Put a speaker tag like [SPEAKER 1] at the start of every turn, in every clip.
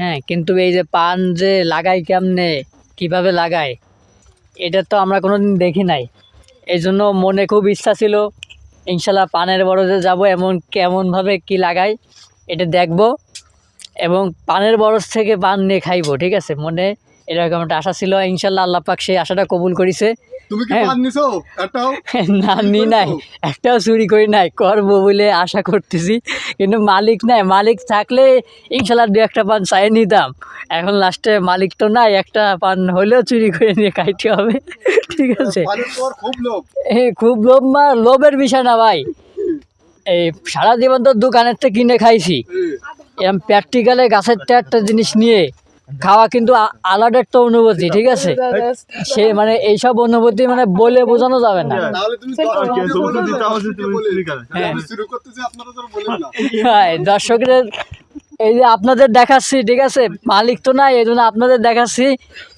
[SPEAKER 1] হ্যাঁ কিন্তু এই যে পান যে লাগাই কেমনে? কীভাবে লাগায় এটা তো আমরা কোনোদিন দেখি নাই। এই জন্য মনে খুব ইচ্ছা ছিল, ইনশাল্লাহ পানের বরজে যাব এমন কেমনভাবে কি লাগাই, এটা দেখব এবং পানের বরজ থেকে পান নিয়ে খাইবো, ঠিক আছে? মনে এরকম একটা আশা ছিল, ইনশাল্লাহ আল্লাহ পাক সেই আশাটা কবুল করিছে।
[SPEAKER 2] তুমি কি
[SPEAKER 1] হ্যাঁ।
[SPEAKER 2] পান নিছো? একটাও?
[SPEAKER 1] না নি নাই। একটাও চুরি করি নাই করব বলে আশা করতেছি। কিন্তু মালিক নাই মালিক থাকলে ইনশাল্লাহ দু একটা পান চাই নিতাম। এখন লাস্টে মালিক তো নাই একটা পান হলেও চুরি করে নিয়ে খাইতে হবে। ঠিক আছে।
[SPEAKER 2] খুব লোভ।
[SPEAKER 1] খুব লোভ মা লোভের বিষয় না ভাই। এই সারা জীবন তো দোকানের থেকে কিনে খাইছি। এরকম প্র্যাকটিক্যালে গাছের একটা জিনিস নিয়ে খাওয়া কিন্তু আলাদা একটা অনুভূতি ঠিক আছে? সে মানে এইসব অনুভূতি মানে বলে বোঝানো যাবে না।
[SPEAKER 2] দর্শকদের।
[SPEAKER 1] হ্যাঁ।
[SPEAKER 2] আমি শুরু করতেছি আপনারা তো বলেন না।
[SPEAKER 1] হ্যাঁ দর্শকদের এই যে আপনাদের দেখাচ্ছি ঠিক আছে? মালিক তো নাই এই জন্য আপনাদের দেখাচ্ছি।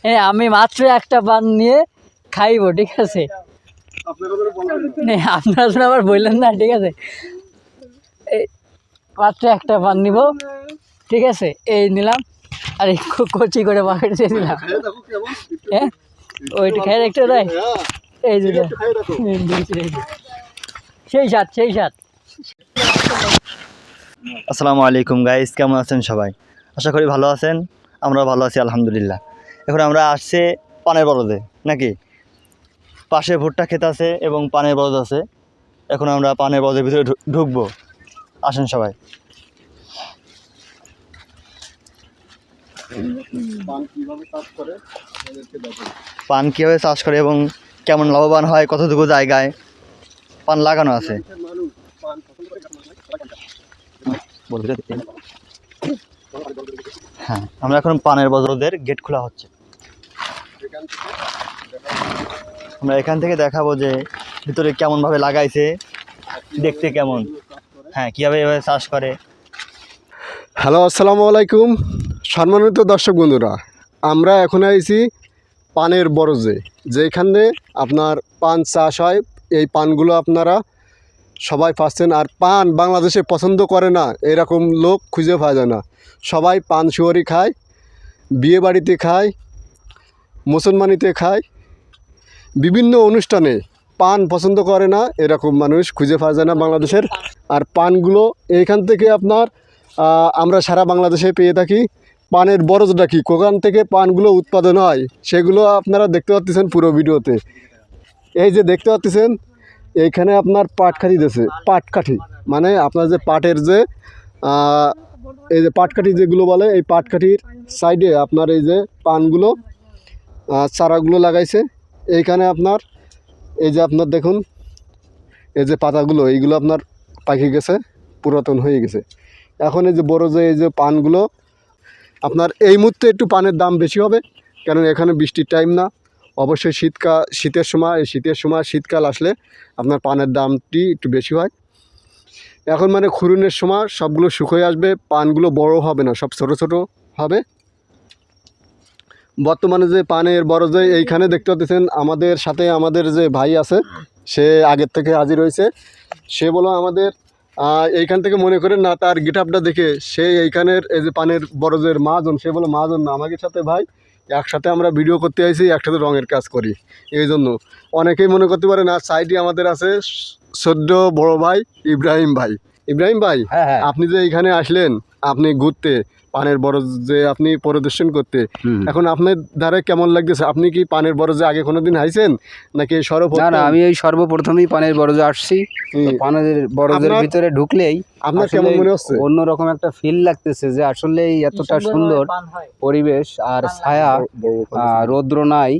[SPEAKER 1] হ্যাঁ আমি মাত্র একটা পান নিয়ে খাইবো ঠিক আছে?
[SPEAKER 2] আপনারা
[SPEAKER 1] হ্যাঁ, আপনারা আবার বললেন না ঠিক আছে? মাত্র একটা পান নিব ঠিক আছে? এই নিলাম। আর এই কচি করে পাকেট দিয়ে দিলাম। হ্যাঁ? ওইটা খেয়ে দেখতে দেয়
[SPEAKER 2] হ্যাঁ।
[SPEAKER 1] এই যে। সেই সাত সেই সাত
[SPEAKER 3] আসসালামু আলাইকুম গাইস কেমন আছেন সবাই? আশা করি ভালো আছেন আমরা ভালো আছি আলহামদুলিল্লাহ। এখন আমরা আসছে পানের বরদে নাকি? পাশে ভুট্টা ক্ষেত আছে এবং পানের বরদ আছে। এখন আমরা পানের বরদের ভিতরে ঢু- ঢুকবো। আসেন সবাই।
[SPEAKER 2] পান কীভাবে
[SPEAKER 3] চাষ করে? এবং কেমন লাভবান হয় কতটুকু জায়গায় পান লাগানো আছে? হ্যাঁ? আমরা এখন পানের বদলদের গেট খোলা হচ্ছে। আমরা এখান থেকে দেখাবো যে ভিতরে কেমনভাবে লাগাইছে দেখতে কেমন। হ্যাঁ কীভাবে এভাবে চাষ করে।
[SPEAKER 2] হ্যালো আসসালামু আলাইকুম। সম্মানিত দর্শক বন্ধুরা, আমরা এখন আইছি পানের বরজে, যেখানে আপনার পান চাষ হয়। এই পানগুলো আপনারা সবাই পাচ্ছেন, আর পান বাংলাদেশে পছন্দ করে না, এরকম লোক খুঁজে পাওয়া যায় না। সবাই পান শুয়ারি খায়, বিয়ে বাড়িতে খায়, মুসলমানিতে খায়। বিভিন্ন অনুষ্ঠানে পান পছন্দ করে না, এরকম মানুষ খুঁজে পাওয়া যায় না বাংলাদেশের। আর পানগুলো এইখান থেকে আপনার আমরা সারা বাংলাদেশে পেয়ে থাকি। পানের বরজটা কি কোকান থেকে পানগুলো উৎপাদন হয়। সেগুলো আপনারা দেখতে পাচ্ছেন পুরো ভিডিওতে। এই যে দেখতে পাচ্ছেন এইখানে আপনার পাটকাঠি দিয়েছে পাটকাঠি মানে আপনার যে পাটের যে এই যে পাটকাঠি যেগুলো বলে, এই পাটকাঠির সাইডে আপনার এই যে পানগুলো চারাগুলো লাগাইছে। এইখানে আপনার, এই যে আপনার দেখুন, এই যে পাতাগুলো, এইগুলো আপনার পাকে গেছে, পুরাতন হয়ে গেছে। এখন এই যে বড় যে এই যে পানগুলো আপনার এই মুহূর্তে একটু পানের দাম বেশি হবে কারণ এখানে বৃষ্টির টাইম না। অবশ্যই শীতকাল, শীতের সময় শীতের সময় শীতকাল আসলে আপনার পানের দামটি একটু বেশি হয়। এখন মানে খুরুনের সময় সবগুলো শুকিয়ে আসবে, পানগুলো বড় হবে না, সব ছোট ছোট হবে। বর্তমানে যে পানের বড় যে এইখানে দেখতে পাচ্ছেন, আমাদের সাথে আমাদের যে ভাই আছে, সে আগের থেকে হাজির হয়েছে। সে বলো আমাদের এইখান থেকে মনে করেন না তার গিটাপটা দেখে সে এইখানের এই যে পানের বড়জের মাজন সে বলে মাজন না আমাকে সাথে ভাই একসাথে আমরা ভিডিও করতে আইছি একসাথে রঙের কাজ করি। এই জন্য অনেকেই মনে করতে পারে না সাইডে আমাদের আছে সদ্য বড় ভাই ইব্রাহিম ভাই। ইব্রাহিম ভাই
[SPEAKER 3] হ্যাঁ হ্যাঁ।
[SPEAKER 2] আপনি যে এইখানে আসলেন আপনি ঘুরতে পানের বরজ যে আপনি পরিদর্শন করতে এখন আপনার ধারে কেমন লাগতেছে? আপনি কি পানের বরজে আগে কোনোদিন হাইছেন? নাকি সর্ব
[SPEAKER 4] না না আমি এই সর্বপ্রথমেই পানের বরজে আসছি। পানের বরজের ভিতরে ঢুকলেই
[SPEAKER 2] আপনার কেমন মনে হচ্ছে?
[SPEAKER 4] অন্যরকম একটা ফিল লাগতেছে যে আসলে এতটা সুন্দর পরিবেশ আর ছায়া রৌদ্র নাই।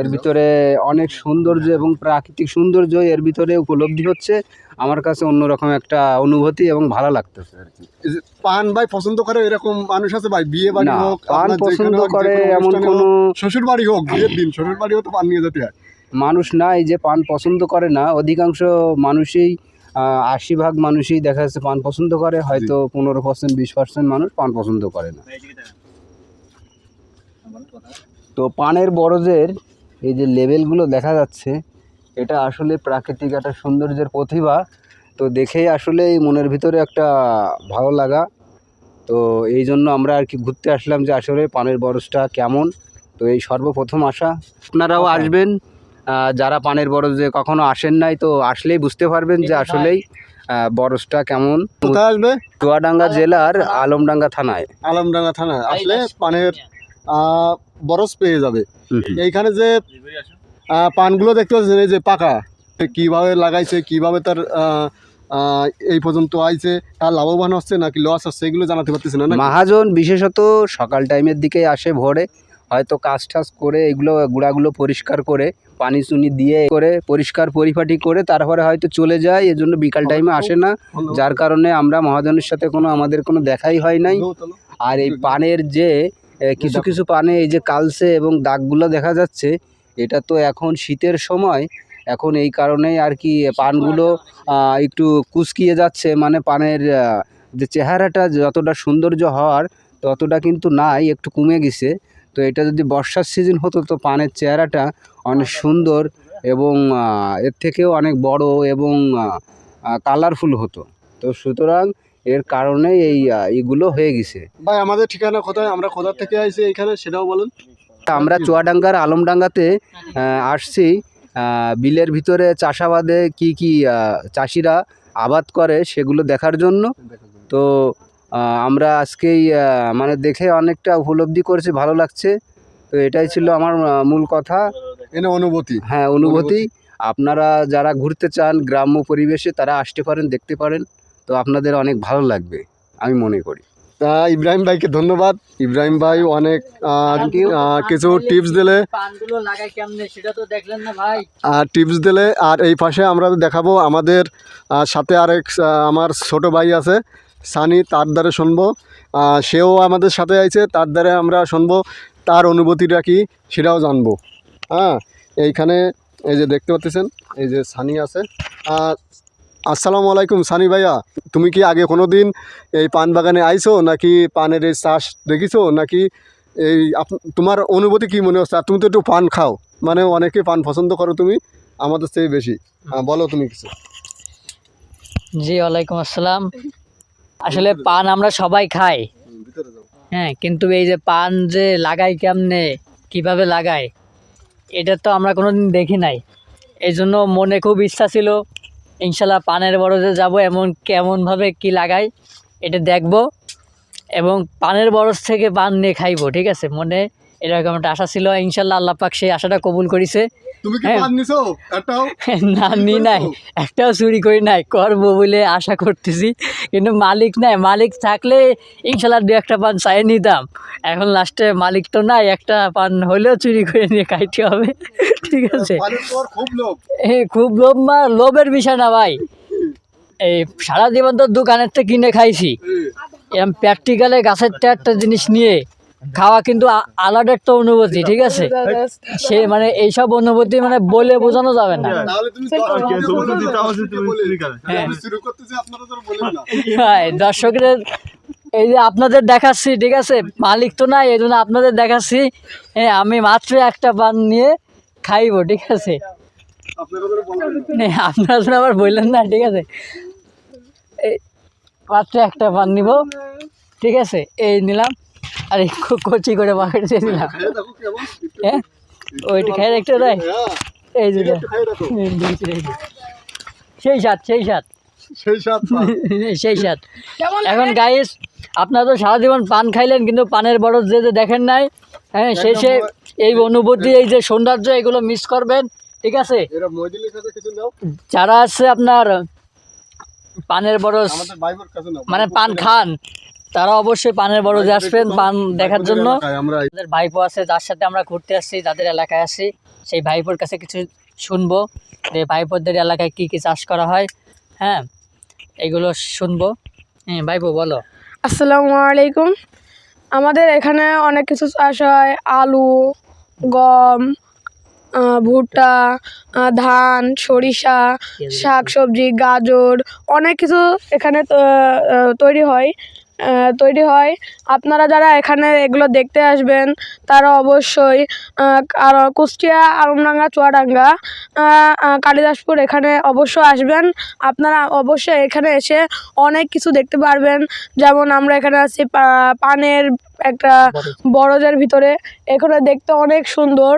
[SPEAKER 4] এর ভিতরে অনেক সৌন্দর্য এবং প্রাকৃতিক সৌন্দর্য এর ভিতরে উপলব্ধি হচ্ছে। আমার কাছে অন্যরকম একটা অনুভূতি এবং ভালো লাগতেছে আর কি।
[SPEAKER 2] যে পান ভাই পছন্দ করে এরকম মানুষ আছে ভাই? বিয়ে বাড়ি হোক
[SPEAKER 4] পান পছন্দ করে এমন কোনো
[SPEAKER 2] হোক, শ্বশুর বাড়ি হোক বিয়ের দিন শ্বশুর বাড়িও তো পান নিয়ে যেতে হয়।
[SPEAKER 4] মানুষ নাই যে পান পছন্দ করে না অধিকাংশ মানুষই আশি ভাগ মানুষই দেখা যাচ্ছে পান পছন্দ করে হয়তো পনেরো পার্সেন্ট বিশ পার্সেন্ট মানুষ পান পছন্দ করে না। তো পানের বরজের এই যে লেভেলগুলো দেখা যাচ্ছে এটা আসলে প্রাকৃতিক একটা সৌন্দর্যের প্রতিভা। তো দেখেই আসলে এই মনের ভিতরে একটা ভালো লাগা। তো এই জন্য আমরা আর কি ঘুরতে আসলাম যে আসলে পানের বরজটা কেমন। তো এই সর্বপ্রথম আসা। আপনারাও আসবেন। যারা পানের বরজে কখনো আসেন নাই তো আসলেই বুঝতে পারবেন যে আসলেই বরজটা কেমন।
[SPEAKER 2] কোথায় আসবে?
[SPEAKER 4] চুয়াডাঙ্গা জেলার আলমডাঙ্গা থানায়।
[SPEAKER 2] আলমডাঙ্গা থানা আসলে পানের আহ, বরজ পেয়ে যাবে। এইখানে যে পানগুলো দেখতে পাচ্ছেন এই যে পাকা। কীভাবে লাগাইছে কীভাবে তার এই পর্যন্ত আইছে তার লাভবান হচ্ছে নাকি লস হচ্ছে এগুলো জানাতে পারতেছি না?
[SPEAKER 4] মহাজন বিশেষত সকাল টাইমের দিকে আসে ভোরে হয়তো কাজ টাজ করে এগুলো গুঁড়াগুলো পরিষ্কার করে পানি চুনি দিয়ে করে পরিষ্কার পরিপাটি করে তারপরে হয়তো চলে যায় এজন্য বিকাল টাইমে আসে না। যার কারণে আমরা মহাজনের সাথে কোনো আমাদের কোনো দেখাই হয় নাই। আর এই পানের যে কিছু কিছু পানে এই যে কালসে এবং দাগগুলো দেখা যাচ্ছে এটা তো এখন শীতের সময়, এখন এই কারণেই আর কি পানগুলো একটু কুচকিয়ে যাচ্ছে মানে পানের যে চেহারাটা যতটা সৌন্দর্য হওয়ার, ততটা কিন্তু নাই, একটু কমে গেছে। তো এটা যদি বর্ষার সিজন হতো, তো পানের চেহারাটা অনেক সুন্দর এবং এর থেকেও অনেক বড় এবং কালারফুল হতো। তো সুতরাং এর কারণে এই এইগুলো হয়ে গেছে।
[SPEAKER 2] ভাই, আমাদের ঠিকানা কোথায়? আমরা কোথা থেকে আইছি এখানে সেটাও বলেন।
[SPEAKER 4] আমরা চুয়াডাঙ্গার আলমডাঙ্গাতে আসছি। বিলের ভিতরে চাষাবাদে কি কি চাষিরা আবাদ করে সেগুলো দেখার জন্য। তো আমরা আজকেই মানে দেখে অনেকটা উপলব্ধি করেছি ভালো লাগছে। তো এটাই ছিল আমার মূল কথা।
[SPEAKER 2] এনে অনুভূতি।
[SPEAKER 4] হ্যাঁ অনুভূতি। আপনারা যারা ঘুরতে চান গ্রাম্য পরিবেশে তারা আসতে পারেন দেখতে পারেন। তো আপনাদের অনেক ভালো লাগবে আমি মনে করি।
[SPEAKER 2] তা ইব্রাহিম ভাইকে ধন্যবাদ। ইব্রাহিম ভাই অনেক কিছু টিপস দিলে। আর টিপস দিলে আর এই পাশে আমরা দেখাবো আমাদের সাথে আরেক আমার ছোট ভাই আছে সানি তার দ্বারে শুনব। সেও আমাদের সাথে আছে তার দ্বারে আমরা শুনব। তার অনুভূতিটা কি সেটাও জানব। হ্যাঁ এইখানে এই যে দেখতে পাচ্ছেন এই যে সানি আছে। আহ, আসসালামু আলাইকুম সানি ভাইয়া। তুমি কি আগে কোনো দিন এই পান বাগানে আইছো নাকি পানের এই চাষ দেখিছো? নাকি এই তোমার অনুভূতি কি মনে হচ্ছে? আর তুমি তো একটু পান খাও। মানে অনেকে পান পছন্দ করো তুমি আমাদের চেয়ে বেশি। হ্যাঁ, বলো তুমি কিছু।
[SPEAKER 1] জি ওয়ালাইকুম আসসালাম। আসলে পান আমরা সবাই খাই। হ্যাঁ কিন্তু এই যে পান যে লাগাই কেমনে কীভাবে লাগায় এটা তো আমরা কোনো দিন দেখি নাই। এই জন্য মনে খুব ইচ্ছা ছিল ইনশাল্লাহ পানের বরজে যাব, এমন কেমনভাবে কি লাগাই, এটা দেখব। এবং পানের বরজ থেকে পান নিয়ে খাইব, ঠিক আছে? মনে এরকম একটা আশা ছিল, ইনশাল্লাহ আল্লাহ পাক সেই আশাটা কবুল করিছে।
[SPEAKER 2] তুমি কি
[SPEAKER 1] হ্যাঁ।
[SPEAKER 2] পান নিছো? একটাও?
[SPEAKER 1] না নি নাই। একটাও চুরি করি নাই করব বলে আশা করতেছি। কিন্তু মালিক নাই মালিক থাকলে ইনশাল্লাহ দু একটা পান চাই নিতাম। এখন লাস্টে মালিক তো নাই একটা পান হলেও চুরি করে নিয়ে খাইতে হবে। ঠিক আছে?
[SPEAKER 2] খুব লোভ।
[SPEAKER 1] খুব লোভ মা লোভের বিষয় না ভাই। এই সারা জীবন তো দোকানের কিনে খাইছি। এরকম প্র্যাকটিক্যালে গাছের একটা জিনিস নিয়ে খাওয়া কিন্তু আলাদা একটা অনুভূতি ঠিক আছে? সে মানে এইসব অনুভূতি মানে বলে বোঝানো যাবে না।
[SPEAKER 2] তাহলে তুমি
[SPEAKER 1] হ্যাঁ।
[SPEAKER 2] শুরু করতেছি আপনারা তো বলেন না।
[SPEAKER 1] হ্যাঁ দর্শকদের এই যে আপনাদের দেখাচ্ছি ঠিক আছে? মালিক তো নাই এই জন্য আপনাদের দেখাচ্ছি। হ্যাঁ আমি মাত্র একটা পান নিয়ে খাইবো ঠিক আছে? হ্যাঁ, আপনারা আবার বললেন না ঠিক আছে? মাত্র একটা পান নিব ঠিক আছে? এই নিলাম। আর কচি করে পকেট দিয়ে দিলাম। হ্যাঁ? ওইটা খেয়ে দেখতে দেয়
[SPEAKER 2] হ্যাঁ।
[SPEAKER 1] এই যে। সেই সাত সেই সাত
[SPEAKER 2] সেই সাত
[SPEAKER 1] সেই সাত এখন গাইস আপনারা তো সারা জীবন পান খাইলেন কিন্তু পানের বড় যে যে দেখেন নাই হ্যাঁ শেষে এই অনুভূতি এই যে সৌন্দর্য এগুলো মিস করবেন ঠিক আছে? যারা আছে আপনার পানের
[SPEAKER 2] নাও।
[SPEAKER 1] মানে পান খান তারা অবশ্যই পানের বরজে আসবেন পান দেখার জন্য। আমাদের ভাইপো আছে যার সাথে আমরা ঘুরতে আসছি যাদের এলাকায় আসছি সেই ভাইপোর কাছে কিছু শুনব যে ভাইপোদের এলাকায় কি কি চাষ করা হয়। হ্যাঁ এগুলো শুনব। হ্যাঁ ভাইপো বলো।
[SPEAKER 5] আসসালামু আলাইকুম। আমাদের এখানে অনেক কিছু চাষ হয় আলু গম ভুট্টা ধান সরিষা শাক সবজি গাজর অনেক কিছু এখানে তো- তৈরি হয়। তৈরি হয়। আপনারা যারা এখানে এগুলো দেখতে আসবেন, তারা অবশ্যই আর কুষ্টিয়া আলমডাঙ্গা চুয়াডাঙ্গা কালিদাসপুর এখানে অবশ্যই আসবেন। আপনারা অবশ্যই এখানে এসে অনেক কিছু দেখতে পারবেন। যেমন আমরা এখানে আছি পানের একটা বড়জের ভিতরে। এখানে দেখতে অনেক সুন্দর।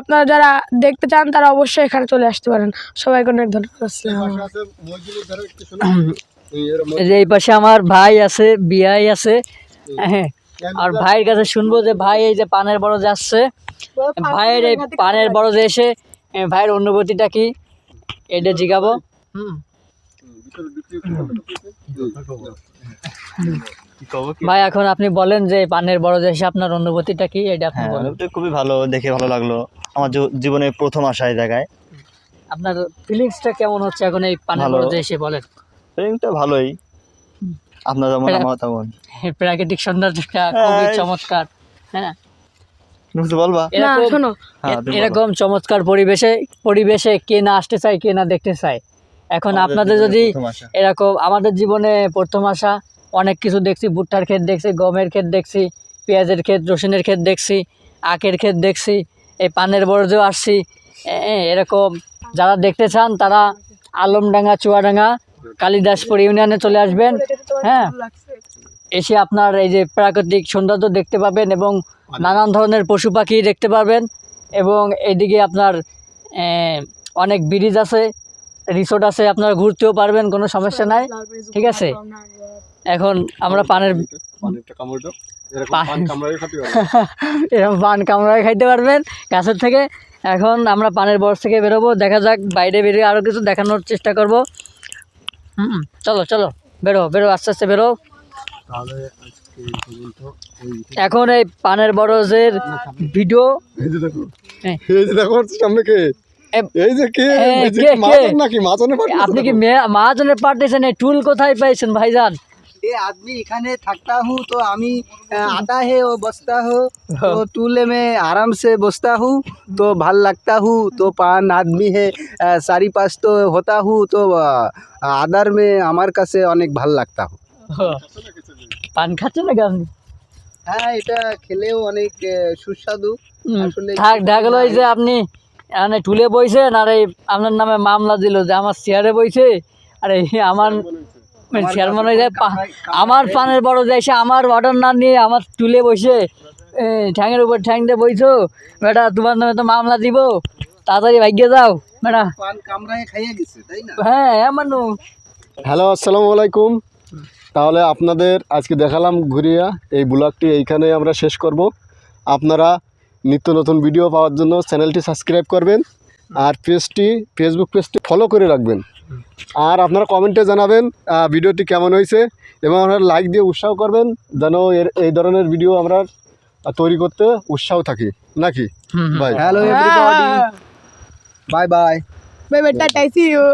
[SPEAKER 5] আপনারা যারা দেখতে চান, তারা অবশ্যই এখানে চলে আসতে পারেন। সবাইকে অনেক ধন্যবাদ। আসসালামু
[SPEAKER 1] যে এই পাশে আমার ভাই আছে বিয়াই আছে হ্যাঁ। আর ভাইয়ের কাছে শুনব যে ভাই এই যে পানের বড় যে আসছে ভাইয়ের এই পানের বড় যে এসে ভাইয়ের অনুভূতিটা কি? এটা জিগাবো? হুম। ভাই এখন আপনি বলেন যে পানের বড় যে এসে আপনার অনুভূতিটা কি? এটা আপনি
[SPEAKER 3] হ্যাঁ
[SPEAKER 1] বলেন।
[SPEAKER 3] খুবই ভালো দেখে ভালো লাগল। আমার জীব- জীবনে প্রথম আসা এই জায়গায়।
[SPEAKER 1] আপনার ফিলিংসটা কেমন হচ্ছে এখন এই পানের বড় যে এসে বলেন?
[SPEAKER 3] ফিলিংটা ভালোই। আপনার যেমন আমার তেমন।
[SPEAKER 1] প্রাকৃতিক সৌন্দর্যটা খুবই
[SPEAKER 3] হ্যাঁ।
[SPEAKER 1] চমৎকার হ্যাঁ।
[SPEAKER 3] বলবা?
[SPEAKER 5] না
[SPEAKER 1] এরকম
[SPEAKER 5] শোনো।
[SPEAKER 3] হ্যাঁ,
[SPEAKER 1] চমৎকার পরিবেশে পরিবেশে কে না আসতে চায় কে না দেখতে চায়। এখন
[SPEAKER 3] আমাদের
[SPEAKER 1] আপনাদের
[SPEAKER 3] জীবনে
[SPEAKER 1] যদি
[SPEAKER 3] প্রথম আসা।
[SPEAKER 1] এরকম আমাদের জীবনে প্রথম আসা। অনেক কিছু দেখছি ভুট্টার ক্ষেত দেখছি গমের ক্ষেত দেখছি পেঁয়াজের ক্ষেত রসুনের ক্ষেত দেখছি আখের ক্ষেত দেখছি এই পানের বরজেও আসছি। এরকম যারা দেখতে চান তারা আলমডাঙ্গা চুয়াডাঙ্গা কালিদাসপুর ইউনিয়নে চলে আসবেন। হ্যাঁ। এসে আপনার এই যে প্রাকৃতিক সৌন্দর্য দেখতে পাবেন এবং নানান ধরনের পশু পাখি দেখতে পাবেন এবং এদিকে আপনার অনেক ব্রিজ আছে রিসোর্ট আছে আপনারা ঘুরতেও পারবেন কোনো সমস্যা নাই। ঠিক আছে? এখন আমরা পানের
[SPEAKER 2] এরকম
[SPEAKER 1] পান
[SPEAKER 2] কামড়ায়
[SPEAKER 1] খাইতে পারবেন। গাছের থেকে। এখন আমরা পানের বরস থেকে বেরোবো। দেখা যাক বাইরে বেরিয়ে আরও কিছু দেখানোর চেষ্টা করব। হুম চলো চলো বেরো বেরো আস্তে আস্তে বেরো। এখন এই পানের বরজের ভিডিও। হ্যাঁ।
[SPEAKER 2] সামনে কে?
[SPEAKER 1] আপনি কি মহাজনের পাঠিয়েছেন এই টুল কোথায় পাইছেন ভাইজান?
[SPEAKER 6] ये आदमी इखाने थकता हूँ तो आमी अ, आता है और बसता हूँ तो टूले में आराम से बसता हूँ तो भल लगता हूँ तो पान आदमी है अ, सारी पास तो होता हूँ तो अ, आदर में আমার কাছে অনেক ভাল লাগতা হু
[SPEAKER 1] পান খাচ্ছেন নাকি আপনি
[SPEAKER 6] হ্যাঁ এটা খেলেও অনেক আহ, সুস্বাদু
[SPEAKER 1] হুম,
[SPEAKER 6] আসলে
[SPEAKER 1] থাক দেখা গেলো এই যে আপনি মানে টুলে বইছেন আর এই আপনার নামে মামলা দিল যে আমার চেয়ারে বইছে আর এই আমার চেয়ারম্যান হয়ে যায় পা- আমার পানের বড় যাইছে আমার অর্ডার না নিয়ে আমার টুলে বসে এ, ঠ্যাঙের উপর ঠ্যাং দিয়ে বইছো বেটা তোমার নামে তো মামলা দিব তাড়াতাড়ি ভাগ্যে যাও বেটা।
[SPEAKER 6] পান কামড়ায় খাইয়ে গেছে তাই না?
[SPEAKER 1] হ্যাঁ এমন
[SPEAKER 2] হ্যালো আসসালামু আলাইকুম। তাহলে আপনাদের আজকে দেখালাম ঘুরিয়া এই ব্লগটি এইখানে আমরা শেষ করব। আপনারা নিত্য নতুন ভিডিও পাওয়ার জন্য চ্যানেলটি সাবস্ক্রাইব করবেন। আর পেজটি ফেসবুক পেজটি ফলো করে রাখবেন। আর আপনারা কমেন্টে জানাবেন ভিডিওটি কেমন হয়েছে এবং আপনারা লাইক দিয়ে উৎসাহ করবেন যেন এর এই ধরনের ভিডিও আমরা তৈরি করতে উৎসাহ থাকি। নাকি?
[SPEAKER 1] Bye
[SPEAKER 2] hmm.
[SPEAKER 6] Hello bye bye bye
[SPEAKER 5] bye tata see you.